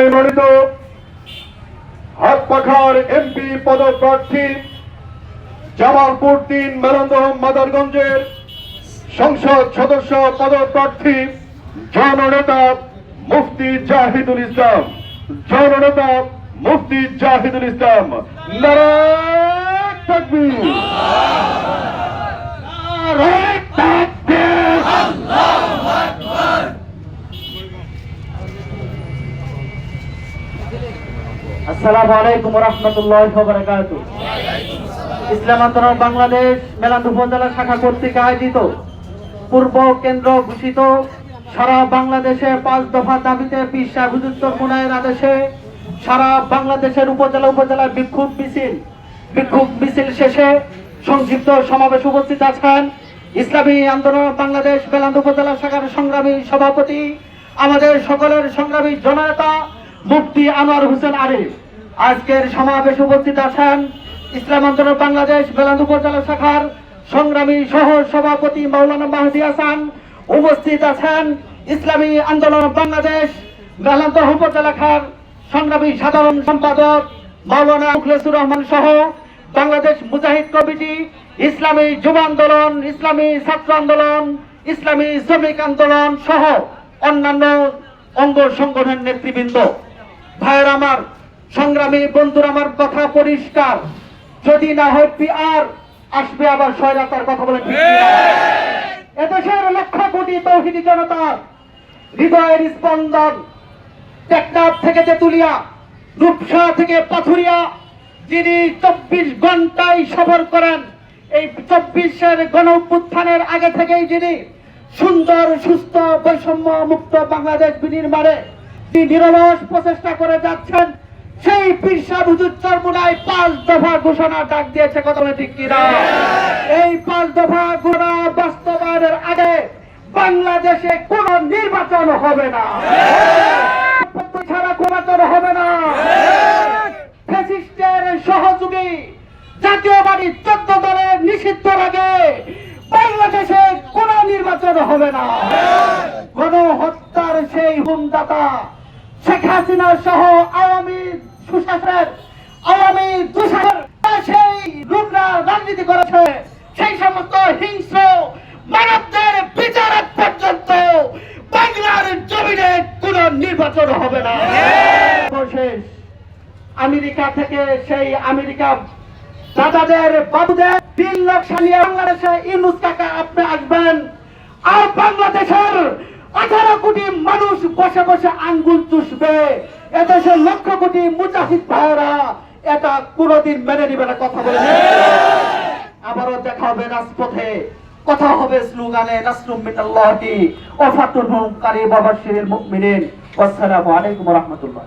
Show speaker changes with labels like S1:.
S1: তাই মনোনীত হাত পাখার এমপি পদপ্রার্থী জামালপুর তিন মেলন্দহ মাদারগঞ্জের সংসদ সদস্য পদপ্রার্থী জননেতা মুফতি জাহিদুল ইসলাম। জননেতা মুফতি জাহিদুল ইসলাম। নারায়ণ
S2: আসসালামু আলাইকুম রহমতুল্লাহ বারাকাতু ইসলাম আন্দোলন বাংলাদেশ মেলান্দ উপজেলা শাখা কর্তৃক আয়োজিত পূর্ব কেন্দ্র ঘোষিত সারা বাংলাদেশে পাঁচ দফা দাবিতে বিশ্বা হুজুর মুনায়ের আদেশে সারা বাংলাদেশের উপজেলা উপজেলায় বিক্ষোভ মিছিল। বিক্ষোভ মিছিল শেষে সংক্ষিপ্ত সমাবেশ উপস্থিত আছেন ইসলামী আন্দোলন বাংলাদেশ বেলান্দ উপজেলা শাখার সংগ্রামী সভাপতি, আমাদের সকলের সংগ্রামী জননেতা মুফতি আনোয়ার হোসেন আরিফ। আজকের সমাবেশ উপস্থিত আছেন ইসলাম আন্দোলন বাংলাদেশ বেলান্দ উপজেলা শাখার সংগ্রামী সহ সভাপতি মাওলানা মাহদি হাসান, উপস্থিত আছেন ইসলামী আন্দোলন বাংলাদেশ বেলান্দ উপজেলা শাখার সংগ্রামী সাধারণ সম্পাদক মাওলানা মুখলেসুর রহমান সহ বাংলাদেশ মুজাহিদ কমিটি, ইসলামী যুব আন্দোলন, ইসলামী ছাত্র আন্দোলন, ইসলামী শ্রমিক আন্দোলন সহ অন্যান্য অঙ্গ সংগঠনের নেতৃবৃন্দ। ভাইয়ের আমার সংগ্রামী বন্ধুর আমার কথা পরিষ্কার যদি না হয় পিআর আসবে আবার স্বৈরাচার কথা বলে? এদেশের লক্ষ কোটি তৌহিদি জনতা হৃদয়ের স্পন্দন টেকনাফ থেকে তেতুলিয়া, রূপসা থেকে পাথুরিয়া, যিনি চব্বিশ ঘন্টায় সফর করেন, এই চব্বিশের গণ উত্থানের আগে থেকেই যিনি সুন্দর, সুস্থ বৈষম্য মুক্ত বাংলাদেশ বিনির্মাণে তিনি নিরলস প্রচেষ্টা করে যাচ্ছেন সেই পিরসা হুজুর চরমুনায় পাঁচ দফা ঘোষণা ডাক দিয়েছে বলে ঠিক কিনা? এই পাঁচ দফা ঘোষণা বাস্তবায়নের আগে বাংলাদেশে কোন নির্বাচন হবে না। ছাড়া নির্বাচন হবে না। ফ্যাসিস্টের সহযোগী জাতীয়বাদী চোদ্দ দলের নিষিদ্ধ আগে বাংলাদেশে কোন নির্বাচন হবে না। কোন হত্যার সেই হুমদাতা শেখ হাসিনা সহ আওয়ামী সুশাসনের আওয়ামী দুঃশাসন সেই লোকরা রাজনীতি করেছে, সেই সমস্ত হিংস্র মানবদের বিচারের পর্যন্ত বাংলার জমিনে কোন নির্বাচন হবে না। সর্বশেষ আমেরিকা থেকে সেই আমেরিকা দাদাদের বাবুদের তিন সালিয়ে বাংলাদেশে ইউনুস কাকা আপনি আসবেন। আর বাংলাদেশের আঠারো কোটি মানুষ বসে বসে আঙ্গুল চুষবে। এদেশের লক্ষ কোটি মুজাহিদ ভাইয়েরা এটা কোনোদিন মেনে নিবে না, কথা বলে আবারও দেখা হবে রাজপথে। কথা হবে স্লোগানে, নাসরুম মিনাল্লাহি ওয়া ফাতুহুম কারীম মুখ বাশশিরিল মুমিনিন। আসসালামু আলাইকুম ওয়া রাহমাতুল্লাহ।